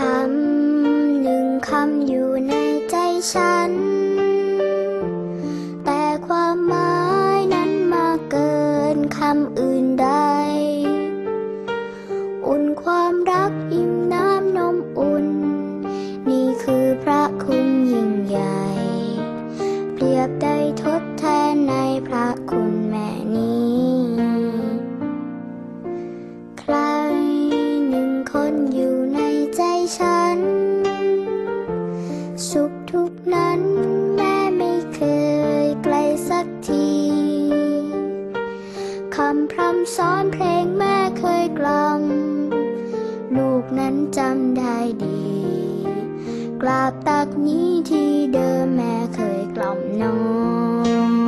คำหนึ่งคำอยู่ในใจฉัน ฉัน สุขทุกนั้นแม่ไม่เคยไกลสักทีคำพร่ำสอนเพลงแม่เคยกล่อมลูกนั้นจำได้ดี กราบตักนี้ที่เดิมแม่เคยกล่อมน้อน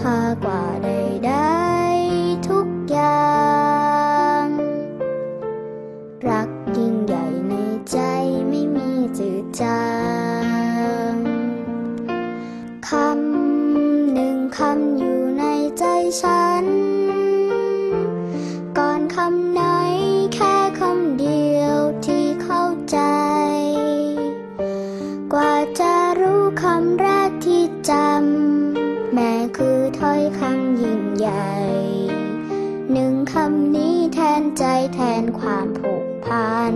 ค่ากว่าใดๆทุกอย่าง รักยิ่งใหญ่ในใจไม่มีจืดจางคำหนึ่งคำอยู่ในใจฉัน คือถ้อยคำยิ่งใหญ่ หนึ่งคำนี้แทนใจแทนความผูกพัน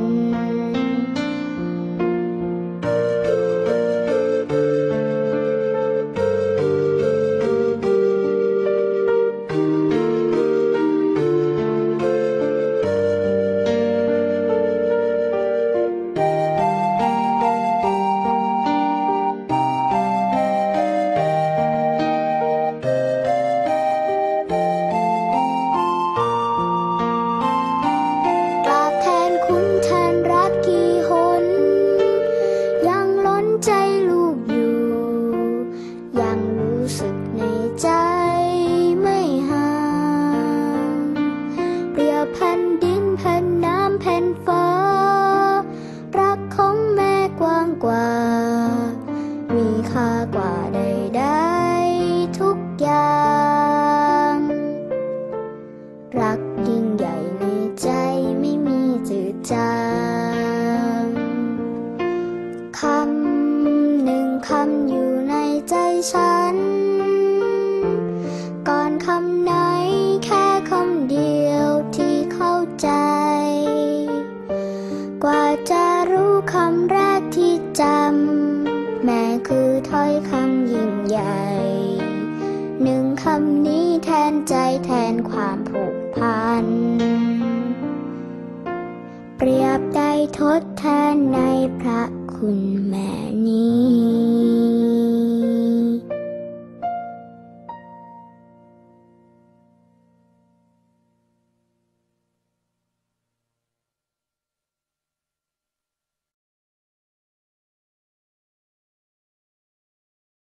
จืดจางคำหนึ่งคำอยู่ในใจฉัน ก่อนคำไหนแค่คำเดียวที่เข้าใจ กว่าจะรู้คำแรกที่จำ แม่คือถ้อยคำยิ่งใหญ่ หนึ่งคำนี้แทนใจแทนความผูกพัน เปรียบได้ทดแทนในพระคุณแม่นี้